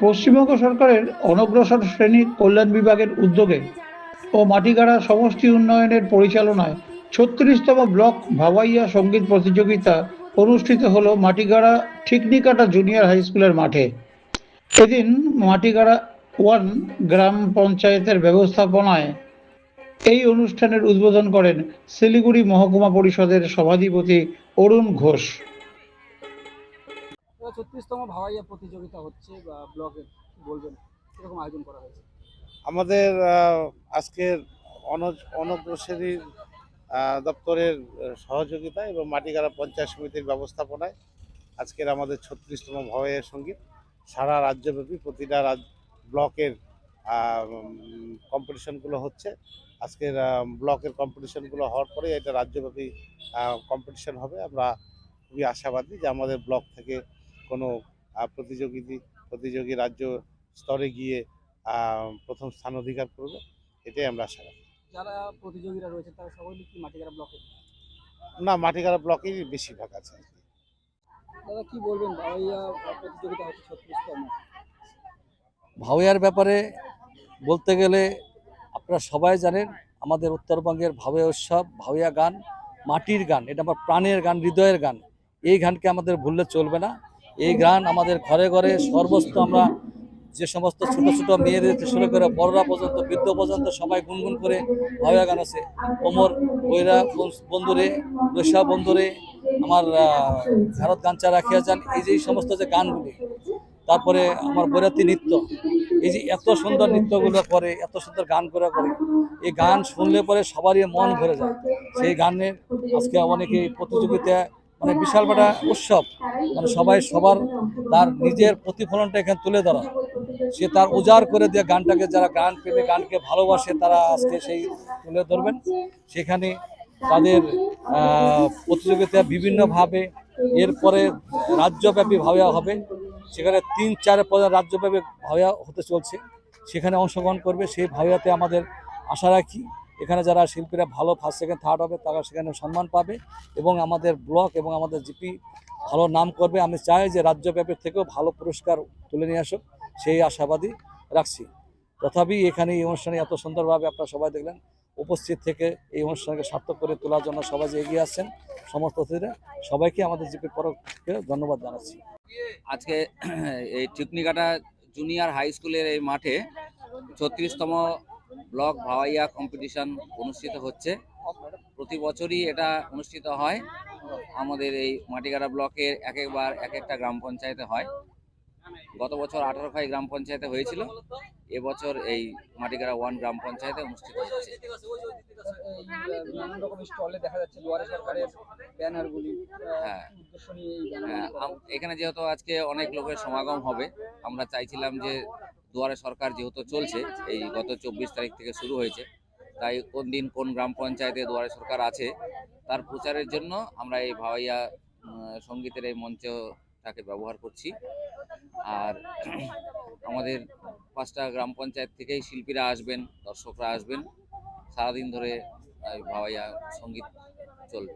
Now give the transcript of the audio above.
পশ্চিমবঙ্গ সরকারের অনগ্রসর শ্রেণি কল্যাণ বিভাগের উদ্যোগে ও মাটিগাড়া সমষ্টি উন্নয়নের পরিচালনায় ছত্রিশতম ব্লক ভাওয়াইয়া সংগীত প্রতিযোগিতা অনুষ্ঠিত হলো মাটিগাড়া ঠিকনিকাটা জুনিয়র হাই স্কুলের মাঠে। এদিন মাটিগাড়া ওয়ান গ্রাম পঞ্চায়েতের ব্যবস্থাপনায় এই অনুষ্ঠানের উদ্বোধন করেন শিলিগুড়ি মহকুমা পরিষদের সভাধিপতি অরুণ ঘোষ। ছত্রিশতম ভাওয়াইয়া প্রতিযোগিতা হচ্ছে বা ব্লকে বলবেন এরকম আয়োজন করা হয়েছে? আমাদের আজকের অনজ অনগ্রসরী দপ্তরের সহযোগিতা এবং মাটিগাড়া পঞ্চায়েত সমিতির ব্যবস্থাপনায় আজকের আমাদের ছত্রিশতম ভাওয়াইয়া সংগীত সারা রাজ্যব্যাপী প্রতিটা রাজ, ব্লকের কম্পিটিশনগুলো হচ্ছে। আজকের ব্লকের কম্পিটিশনগুলো হওয়ার পরে এটা রাজ্যব্যাপী কম্পিটিশন হবে। আমরা খুবই আশাবাদী যে আমাদের ব্লক থেকে কোনো আহ, প্রতিযোগী প্রতিযোগী রাজ্য স্তরে গিয়ে প্রথম স্থান অধিকার করবে এটাই আমরা আশা রাখি। যারা প্রতিযোগীরা রয়েছে তারা সকলেই কি মাটিগাড়া ব্লকে না মাটিগাড়া ব্লকেই বেশিরভাগ আছে আর কি। দাদা কি বলবেন? ভাওয়াইয়া প্রতিযোগিতা হচ্ছে ছত্রিশতম। ভাওয়াইয়ার ব্যাপারে বলতে গেলে আপনারা সবাই জানেন আমাদের উত্তরবঙ্গের ভাওয়া উৎসব ভাওয়া গান মাটির গান এটা আমার প্রাণের গান হৃদয়ের গান এই গানকে আমাদের ভুললে চলবে না। এই গান আমাদের ঘরে ঘরে সর্বস্ত আমরা যে সমস্ত ছোট ছোট মেয়েদের শুরু করে বড়রা পর্যন্ত, বৃদ্ধ পর্যন্ত সবাই গুনগুন করে ভাওয়া গান আছে। ওমর, বৈরা বন্ধুরে রসা বন্ধুরে আমার ভারত গাঞ্চা রাখিয়া যান। এই যে সমস্ত যে গানগুলি, তারপরে আমার বৈরাতি নৃত্য, এই যে এত সুন্দর নৃত্যগুলো করে, এত সুন্দর গান করে, এই গান শুনলে পরে সবারই মন ভরে যায়। সেই গানের আজকে অনেকে প্রতিযোগিতা মানে বিশাল বড় উৎসব। মানে সবাই সবার তার নিজের প্রতিফলনটা এখানে তুলে ধরা। সে তার উজাড় করে দিয়ে গানটাকে, যারা গান প্রেমে, গানকে ভালোবাসে, তারা আজকে সেই তুলে ধরবেন। সেখানে তাদের প্রতিযোগিতা বিভিন্নভাবে, এরপরে রাজ্যব্যাপী ভাবে হবে। সেখানে তিন চার পদে রাজ্যব্যাপী ভাওয়া হতে চলছে। সেখানে অংশগ্রহণ করবে। সেই ভাওয়াতে আমাদের আশা রাখি এখানে যারা শিল্পীরা ভালো ফার্স্ট সেকেন্ড থার্ড হবে, তারা সেখানে সম্মান পাবে এবং আমাদের ব্লক এবং আমাদের জিপি ভালো নাম করবে। আমি চাই যে রাজ্যব্যাপী থেকেও ভালো পুরস্কার তুলে নিয়ে আসুক, সেই আশাবাদী রাখছি। তথাপি এখানে এই অনুষ্ঠানে এত সুন্দরভাবে আপনারা সবাই দেখলেন, উপস্থিত থেকে এই অনুষ্ঠানকে সার্থক করে তোলার জন্য সবাই যে এগিয়ে আসছেন, সমস্ত অতিথিরা, সবাইকে আমাদের জিপির থেকে ধন্যবাদ জানাচ্ছি। আজকে এই টিকনিকাটা জুনিয়র হাই স্কুলের এই মাঠে ছত্রিশতম ব্লক ভাওয়াইয়া কম্পিটিশন অনুষ্ঠিত হচ্ছে। প্রতি বছরই এটা অনুষ্ঠিত হয়। আমাদের এই মাটিগাড়া ব্লকের এক একবার এক একটা গ্রাম পঞ্চায়েতে হয়। গত বছর আঠারো খাই গ্রাম পঞ্চায়েতে হয়েছিল। এবছর এই মাটিগাড়া ওয়ান গ্রাম পঞ্চায়েতে অনুষ্ঠিত হচ্ছে। হ্যাঁ। হ্যাঁ, এখানে যেহেতু আজকে অনেক লোকের সমাগম হবে আমরা চাইছিলাম যে দুয়ারে সরকার যেহেতু চলছে, এই গত চব্বিশ তারিখ থেকে শুরু হয়েছে, তাই কোন দিন কোন গ্রাম পঞ্চায়েতে দুয়ারে সরকার আছে, তার প্রচারের জন্য আমরা এই ভাওয়াইয়া সঙ্গীতের এই মঞ্চটাকে ব্যবহার করছি। আর আমাদের পাঁচটা গ্রাম পঞ্চায়েত থেকেই শিল্পীরা আসবেন, দর্শকরা আসবেন, সারাদিন ধরে ভাওয়াইয়া সংগীত চলবে।